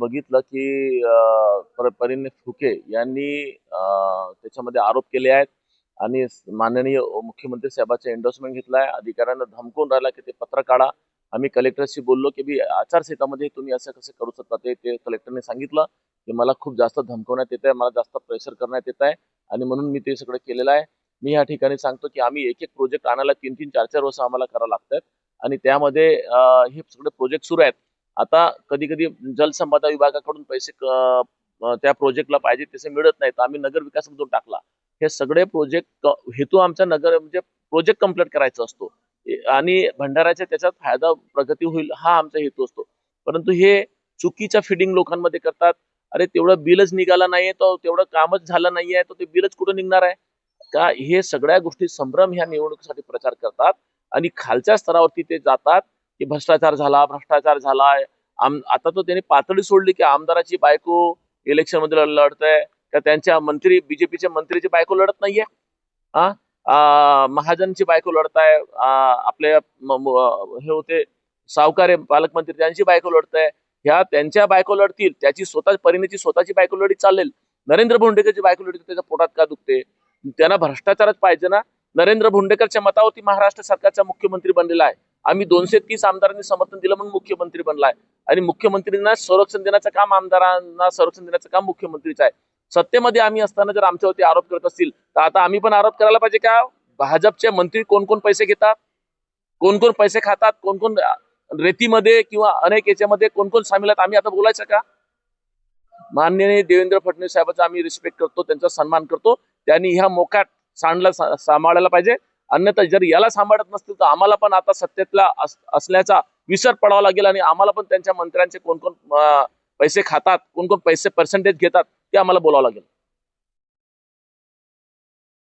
बघितलं की परिणय फुके यांनी त्याच्यामध्ये आरोप केले आहेत आणि माननीय मुख्यमंत्री साहेबांचा एन्डोर्समेंट आहे अधिकाऱ्यांना धमकून राहिला की ते पत्र काढा. आम्ही कलेक्टरशी बोललो की बी आचारसंहितामध्ये तुम्ही असं कसं करू शकता ते ते कलेक्टरने सांगितलं. की मला खूप जास्त धमकवण्यात येत आहे मला जास्त प्रेशर करण्यात येत आहे आणि म्हणून मी ते सगळं केलेलं आहे. मी या ठिकाणी सांगतो की आम्ही एक एक प्रोजेक्ट आणायला तीन तीन चार चार वर्ष आम्हाला करावं लागतात आणि त्यामध्ये हे सगळे प्रोजेक्ट सुरू आहेत. आता कधी कधी जलसंपदा विभागाकडून पैसे त्या प्रोजेक्टला पाहिजे तसे मिळत नाहीत. तर आम्ही नगर विकासमधून टाकला. हे सगळे प्रोजेक्ट हेतू आमचा नगर म्हणजे प्रोजेक्ट कंप्लीट करायचा असतो. आणि भंडाऱ्याच्या त्याच्यात फायदा प्रगती होईल हा आमचा हेतू असतो. परंतु हे चुकीच्या फिडिंग लोकांमध्ये करतात. अरे तेवढं बिलच निघाला नाहीये तर तेवढं कामच झालं नाहीये तर ते बिलच कुठं निघणार आहे? का हे सगळ्या गोष्टी संभ्रम ह्या निवडणुकीसाठी प्रचार करतात. आणि खालच्या स्तरावरती ते जातात की भ्रष्टाचार झाला भ्रष्टाचार झाला आम आता तर त्यांनी पातळी सोडली की आमदाराची बायको इलेक्शनमध्ये लढत आहे का त्यांच्या मंत्री बीजेपीच्या मंत्रीची बायको लढत नाहीये? हा? महाजनची बायको लढत आहे आपले हे होते सावकारे पालकमंत्री त्यांची बायको लढत आहे ह्या त्यांच्या बायको लढतील त्याची स्वतः परिणीची स्वतःची बायको लढी चालेल नरेंद्र भोंडेकरची बायको लढतील त्याच्या पोटात का दुखते? त्यांना भ्रष्टाचारच पाहिजे ना? नरेंद्र भोंडेकरच्या मतावरती महाराष्ट्र सरकारचा मुख्यमंत्री बनलेला आहे. आम्ही दोनशे तीस आमदारांनी समर्थन दिलं म्हणून मुख्यमंत्री बनलाय. आणि मुख्यमंत्रींना संरक्षण देण्याचं काम आमदारांना संरक्षण देण्याचं काम मुख्यमंत्रीचं आहे. सत्तेमध्ये आम्ही असताना जर आमच्यावरती आरोप करत असतील तर आता आम्ही पण आरोप करायला पाहिजे का? भाजपचे मंत्री कोण कोण पैसे घेतात? कोण कोण पैसे खातात? कोण कोण रेतीमध्ये किंवा अनेक याच्यामध्ये कोण कोण सामील आहेत? आम्ही आता बोलायचं का? माननीय देवेंद्र फडणवीस साहेबांचा आम्ही रिस्पेक्ट करतो त्यांचा सन्मान करतो. त्यांनी ह्या मोकाट सांडला सा- सांभाळायला पाहिजे. अन्यथा जर याला सांभाळत नसतील तर आम्हाला पण आता सत्तेतला असल्याचा विसर पडावा लागेल आणि आम्हाला पण त्यांच्या मंत्र्यांचे कोण कोण पैसे खातात कोण कोण पैसे पर्सेंटेज घेतात ते आम्हाला बोलावं लागेल.